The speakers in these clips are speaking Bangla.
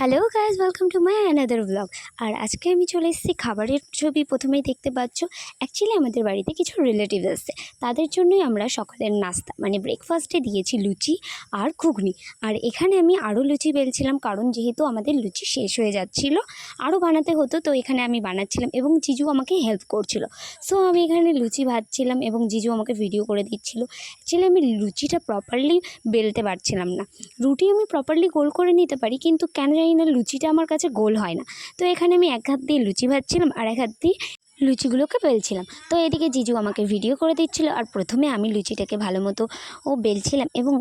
Hello guys welcome to my another blog আর আজকে আমি চলে এসেছি খাবারের ছবি প্রথমেই দেখতে পাচ্ছ। অ্যাকচুয়ালি আমাদের বাড়িতে কিছু রিলেটিভ আসছে তাদের জন্যই আমরা সকালের নাস্তা মানে ব্রেকফাস্টে দিয়েছি লুচি আর ঘুগনি। আর এখানে আমি আরও লুচি বেলছিলাম, কারণ যেহেতু আমাদের লুচি শেষ হয়ে যাচ্ছিল, আরও বানাতে হতো, তো এখানে আমি বানাচ্ছিলাম এবং জিজু আমাকে হেল্প করছিল। সো আমি এখানে লুচি ভাজছিলাম এবং জিজু আমাকে ভিডিও করে দিচ্ছিল। অ্যাকচুয়ালি আমি লুচিটা প্রপারলি বেলতে পারছিলাম না। রুটি আমি প্রপারলি গোল করে নিতে পারি, কিন্তু কেন না, লুচিটা আমার কাছে গোল হয় না। তো এখানে আমি এক হাত দিয়ে লুচি ভাজছিলাম আর এক হাত দিয়ে লুচিগুলোকে বেলছিলাম। তো এদিকে জিজু আমাকে ভিডিও করে দিচ্ছিল আর প্রথমে আমি লুচিটাকে ভালো মতো ও বেলছিলাম এবং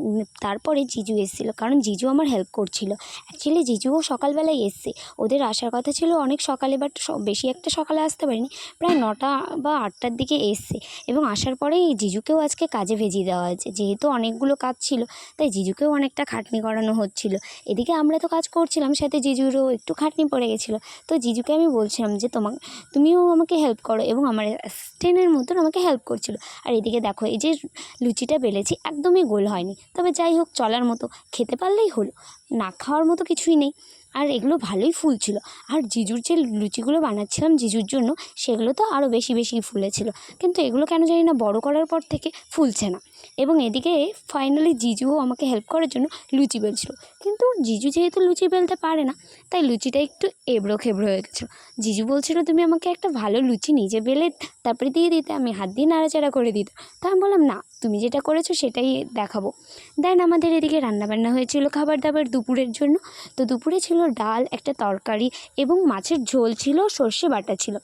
তারপরে জিজু এসেছিল কারণ জিজু আমার হেল্প করছিল। অ্যাকচুয়ালি জিজুও সকালবেলায় এসছে। ওদের আসার কথা ছিল অনেক সকালে বাট বেশি একটা সকালে আসতে পারিনি। প্রায় নটা বা আটটার দিকে এসছে এবং আসার পরেই জিজুকেও আজকে কাজে ভেজিয়ে দেওয়া হয়েছে। যেহেতু অনেকগুলো কাজ ছিল, তাই জিজুকেও অনেকটা খাটনি করানো হচ্ছিল। এদিকে আমরা তো কাজ করছিলাম, সাথে জিজুরও একটু খাটনি পড়ে গেছিল। তো জিজুকে আমি বলছিলাম যে তোমার তুমিও আমাকে হেল্প করো এবং আমার অ্যাসিস্ট্যান্টের মতন আমাকে হেল্প করছিল। আর এদিকে দেখো, এই যে লুচিটা বেলেছি, একদমই গোল হয়নি। তবে যাই হোক, চলার মতো, খেতে পারলেই হলো। না খাওয়ার মতো কিছুই নেই। আর এগুলো ভালোই ফুলছিল আর জিজুর যে লুচিগুলো বানাচ্ছিলাম জিজুর জন্য, সেগুলো তো আরও বেশি বেশি ফুলেছিল। কিন্তু এগুলো কেন জানি না বড় করার পর থেকে ফুলছে না। এবং এদিকে ফাইনালি জিজুও আমাকে হেল্প করার জন্য লুচি বেলছিল। কিন্তু জিজু যেহেতু লুচি বেলতে পারে না, তাই লুচিটা একটু এবড়ো খেবড়ো হয়ে গেছিল। জিজু বলছিল, তুমি আমাকে একটা ভালো লুচি নিজে বেলে তারপরে দিয়ে দিতে। আমি হাত দিয়ে নাড়াচাড়া করে দিতাম তা আমি বললাম, না তুমি যেটা করেছ সেটাই দেখাবো। দেন আমাদের এদিকে রান্নাবান্না হয়েছিল খাবার দাবার দুপুরের জন্য। তো দুপুরে ছিল ডাল, একটা তরকারি এবং মাছের ঝোল ছিল, সর্ষে বাটা ছিল।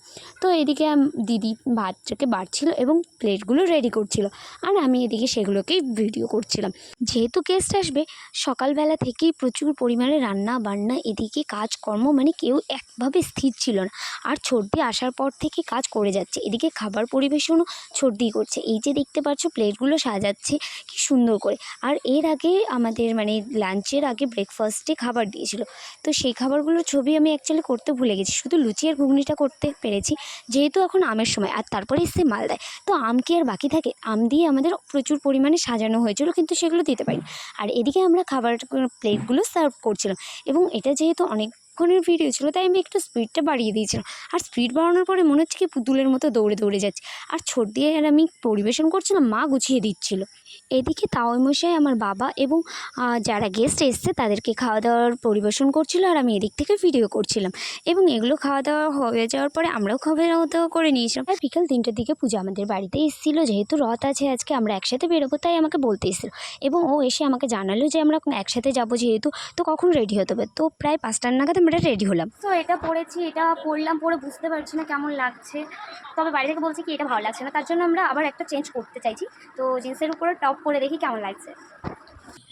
তো এদিকে দিদি ভাতটাকে বাড়ছিল এবং প্লেটগুলো রেডি করছিল। আর আমি এদিকে সেগুলোকেই ভিডিও করছিলাম। যেহেতু গেস্ট আসবে, সকালবেলা থেকেই প্রচুর পরিমাণে রান্না বান্না এদিকে কাজকর্ম মানে কেউ একভাবে স্থির ছিল না। আর সর্দি আসার পর থেকে কাজ করে যাচ্ছে। এদিকে খাবার পরিবেশনও সর্দি করছে। এই যে দেখতে পাচ্ছ, প্লেটগুলো সাজাচ্ছে, কি সুন্দর করে। আর এর আগে আমাদের মানে লাঞ্চের আগে ব্রেকফাস্টে খাবার দিয়েছিল। তো সেই খাবারগুলোর ছবি আমি অ্যাকচুয়ালি করতে ভুলে গেছি। শুধু লুচি আর ঘুগনিটা করতে পেরেছি, যেহেতু এখন আমের সময়, আর তারপরে এসছে মালদায়। তো আম কি আর বাকি থাকে? আম দিয়ে আমাদের প্রচুর পরিমাণে সাজানো হয়েছিল, কিন্তু সেগুলো দিতে পারিনি। আর এদিকে আমরা খাবার প্লেটগুলো সার্ভ করছিলাম। এবং এটা যেহেতু অনেকক্ষণের ভিডিও ছিল, তাই আমি একটু স্পিডটা বাড়িয়ে দিয়েছিলাম। আর স্পিড বাড়ানোর পরে মনে হচ্ছে কি পুতুলের মতো দৌড়ে দৌড়ে যাচ্ছে। আর ছোট দিয়ে আর আমি পরিবেশন করছিলাম, মা গুছিয়ে দিচ্ছিল। এদিকে তাওয়াই মশাই আমার বাবা এবং যারা গেস্ট এসছে তাদেরকে খাওয়া দাওয়ার পরিবেশন করছিল আর আমি এদিক থেকে ভিডিও করছিলাম। এবং এগুলো খাওয়া দাওয়া হয়ে যাওয়ার পরে আমরাও খাওয়া দাওয়া করে নিয়েছিলাম। আর বিকাল তিনটের দিকে পূজা আমাদের বাড়িতে এসেছিল। যেহেতু রথ আছে আজকে, আমরা একসাথে বেরোবো তাই আমাকে বলতে এসেছিল। এবং ও এসে আমাকে জানালো যে আমরা একসাথে যাব যেহেতু, তো কখন রেডি হতে হবে তো প্রায় পাঁচটার নাগাদ আমরা রেডি হলাম। তো এটা পড়েছি, এটা পড়লাম পরে বুঝতে পারছি না কেমন লাগছে। তবে বাড়ি থেকে বলছি কি এটা ভালো লাগছে না। তার জন্য আমরা আবার একটা চেঞ্জ করতে চাইছি। তো জিন্সের উপরে টপ পরে দেখি কেমন লাগছে।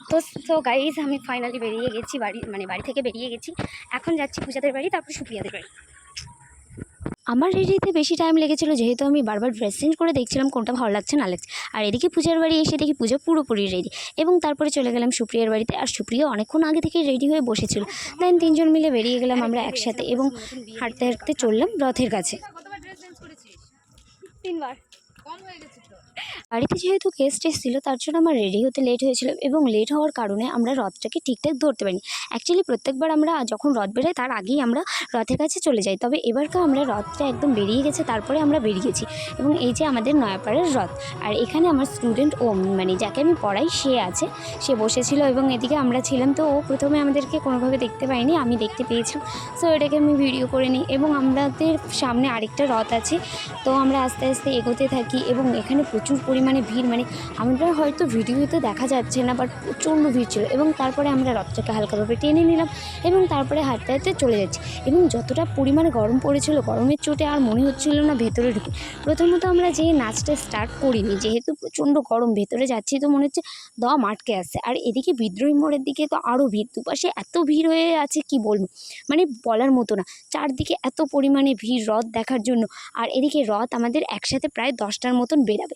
তো তো গাইজ আমি ফাইনালি বেরিয়ে গেছি বাড়ি মানে বাড়ি থেকে বেরিয়ে গেছি। এখন যাচ্ছি পূজাদের বাড়ি তারপর সুপ্রিয়াদের বাড়ি। আমার রেডিতে বেশি টাইম লেগেছিলো যেহেতু আমি বারবার ড্রেস চেঞ্জ করে দেখছিলাম কোনটা ভালো লাগছে না লাগছে। আর এদিকে পূজার বাড়ি এসে দেখি পুজো পুরোপুরি রেডি এবং তারপরে চলে গেলাম সুপ্রিয়ার বাড়িতে আর সুপ্রিয়া অনেকক্ষণ আগে থেকে রেডি হয়ে বসেছিল। দেন তিনজন মিলে বেরিয়ে গেলাম আমরা একসাথে এবং হাঁটতে হাঁটতে চললাম রথের কাছে। তিনবার। বাড়িতে যেহেতু গেস্ট এসেছিল, তার জন্য আমার রেডি হতে লেট হয়েছিল এবং লেট হওয়ার কারণে আমরা রথটাকে ঠিকঠাক ধরতে পারিনি। অ্যাকচুয়ালি প্রত্যেকবার আমরা যখন রথ বেরোয়, তার আগেই আমরা রথের কাছে চলে যাই। তবে এবারকার আমরা রথটা একদম বেরিয়ে গেছে, তারপরে আমরা বেরিয়েছি এবং এই যে আমাদের নয়াপাড়ার রথ। আর এখানে আমার স্টুডেন্ট ও মানে যাকে আমি পড়াই, সে আছে। সে বসেছিল এবং এদিকে আমরা ছিলাম, তো ও প্রথমে আমাদেরকে কোনোভাবে দেখতে পাইনি আমি দেখতে পেয়েছিলাম। সো এটাকে আমি ভিডিও করে নিই এবং আমাদের সামনে আরেকটা রথ আছে। তো আমরা আস্তে আস্তে এগোতে থাকি এবং এখানে প্রচুর পরিমাণে ভিড় মানে আমরা হয়তো ভিডিওতে দেখা যাচ্ছে না বাট প্রচণ্ড ভিড় ছিল এবং তারপরে আমরা রথটাকে হালকাভাবে টেনে নিলাম এবং তারপরে হাঁটতে হাঁটতে চলে যাচ্ছি এবং যতটা পরিমাণে গরম পড়েছিল, গরমের চোটে আর মনে হচ্ছিল না ভেতরে ঢুকে। প্রথমত আমরা যে নাচটা স্টার্ট করিনি, যেহেতু প্রচণ্ড গরম, ভেতরে যাচ্ছি তো মনে হচ্ছে দম আটকে আসছে আর এদিকে বিদ্রোহী মোড়ের দিকে তো আরও ভিড়, দুপাশে এত ভিড় হয়ে আছে কি বলব? মানে বলার মতো না, চারদিকে এত পরিমাণে ভিড় রথ দেখার জন্য। আর এদিকে রথ আমাদের একসাথে প্রায় দশটার মতন বেরাবে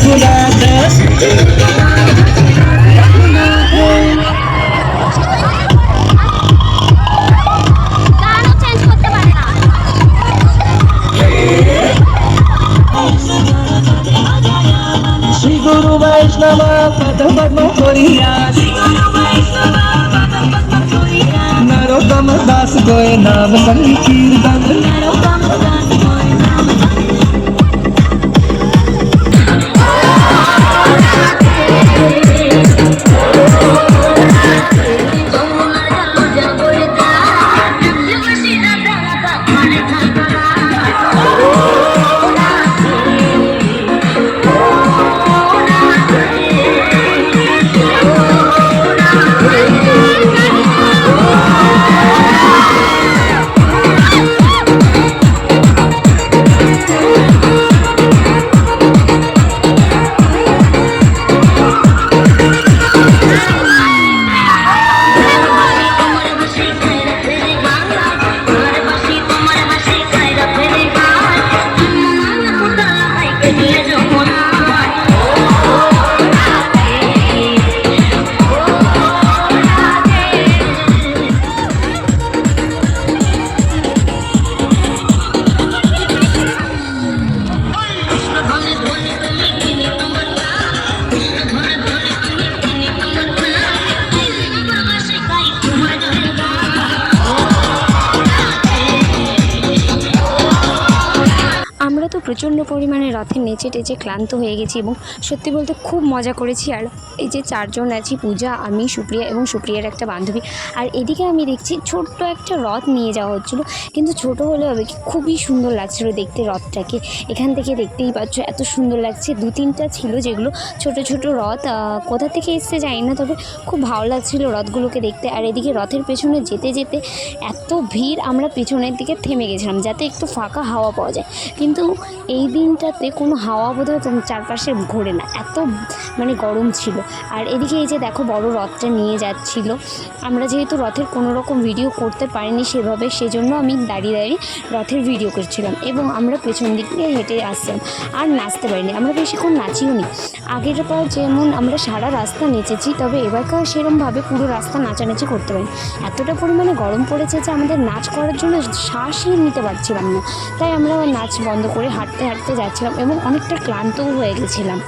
गम दास गोए नाम संकीर्तन প্রচণ্ড পরিমাণে রথে নেচে টেচে ক্লান্ত হয়ে গেছি এবং সত্যি বলতে খুব মজা করেছি। আর এই যে চারজন আছি, পূজা, আমি, সুপ্রিয়া এবং সুপ্রিয়ার একটা বান্ধবী। আর এদিকে আমি দেখছি ছোট্ট একটা রথ নিয়ে যাওয়া হচ্ছিল। কিন্তু ছোট হলে হবে কি, খুবই সুন্দর লাগছিল দেখতে রথটাকে। এখান থেকে দেখতেই পাচ্ছ এত সুন্দর লাগছে। দু তিনটা ছিল যেগুলো ছোট ছোট রথ কোথা থেকে এসছে জানি না, তবে খুব ভালো লাগছিল রথগুলোকে দেখতে। আর এদিকে রথের পেছনে যেতে যেতে এত ভিড়, আমরা পেছনের দিকে থেমে গেছিলাম যাতে একটু ফাঁকা হাওয়া পাওয়া যায়। কিন্তু এই দিনটাতে কোনো হাওয়া বোধহয় চারপাশে ঘোরে না। এত মানে গরম ছিল। আর এদিকে এই যে দেখো বড় রথটা নিয়ে যাচ্ছিল। আমরা যেহেতু রথের কোনো রকম ভিডিও করতে পারিনি সেভাবে, সেজন্য আমি দাঁড়িয়ে দাঁড়িয়ে রথের ভিডিও করছিলাম এবং আমরা পেছন দিক দিয়ে হেঁটে আসছিলাম আর নাচতে পারিনি। আমরা বেশিক্ষণ নাচিও নি। আগের পর যেমন আমরা সারা রাস্তা নেচেছি, তবে এবারকার সেরমভাবে পুরো রাস্তা নাচানাচি করতে পারি এতটা পরিমাণে গরম পড়েছে যে আমাদের নাচ করার জন্য শ্বাসই নিতে পারছিলাম না। তাই আমরা নাচ বন্ধ করে হাঁটতে হাঁটতে হাঁটতে যাচ্ছিলাম এবং অনেকটা ক্লান্তও হয়ে গেছিলাম।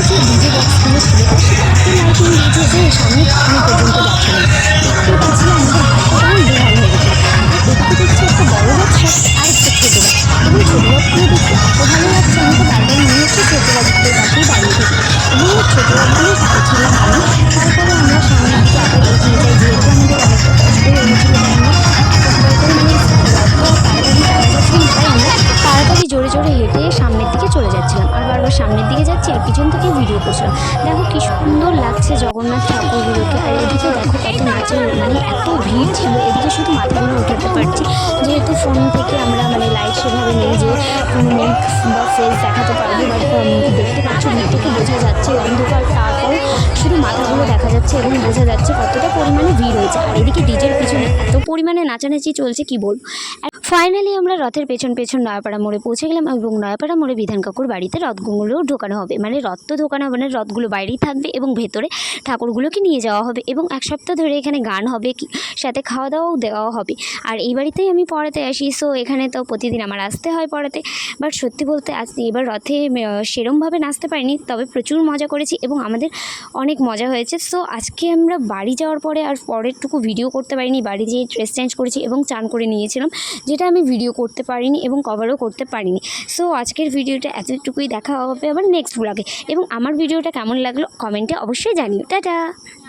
যে ডিজে বক্সগুলো ছিল সেটা এত লাইটিং দিয়েছে যে সামনে আমি করছিলাম। দেখো কি সুন্দর লাগছে জগন্নাথ ঠাকুরগুলোকে। আর এদিকে দেখো কত নাচের মানে এত ভিড় ছিল, এদিকে শুধু মাথাগুলো উঠাতে পারছি। যেহেতু ফোন থেকে আমরা মানে লাইট সেভাবে নেই যে মুখ বা ফেস দেখাতে পারব বাট দেখতে পাচ্ছি থেকে বোঝা যাচ্ছে অন্ধকার তারপর শুধু মাথাগুলো দেখা যাচ্ছে এবং বোঝা যাচ্ছে কতটা পরিমাণে ভিড় হয়েছে। আর এদিকে ডিজের পিছনে এত পরিমাণে নাচানাচি চলছে, কি বলব? ফাইনালি আমরা রথের পেছন পেছন নয়াপাড়া মোড়ে পৌঁছে গেলাম এবং নয়াপাড়া মোড়ে বিধান কাকুর বাড়িতে রথগুলো ঢোকানো হবে। মানে রথ তো ঢোকানো হবে না, রথগুলো বাইরেই থাকবে এবং ভেতরে ঠাকুরগুলোকে নিয়ে যাওয়া হবে এবং এক সপ্তাহ ধরে এখানে গান হবে সাথে খাওয়া দাওয়াও দেওয়া হবে। আর এই বাড়িতেই আমি পড়াতে আসি সো এখানে তো প্রতিদিন আমার আসতে হয় পড়াতে। বাট সত্যি বলতে আজ এবার রথে সেরমভাবে নাচতে পারিনি, তবে প্রচুর মজা করেছি এবং আমাদের অনেক মজা হয়েছে। সো আজকে আমরা বাড়ি যাওয়ার পরে আর পরেরটুকু ভিডিও করতে পারিনি, বাড়ি যেয়ে ড্রেস চেঞ্জ করেছি এবং চান করে নিয়েছিলাম, যেটা আমি ভিডিও করতে পারিনি এবং কভারও করতে পারিনি। সো আজকের ভিডিওটা এতটুকুই দেখা হবে আবার নেক্সট ব্লগে এবং আমার ভিডিওটা কেমন লাগল কমেন্টে অবশ্যই জানিও। টাটা!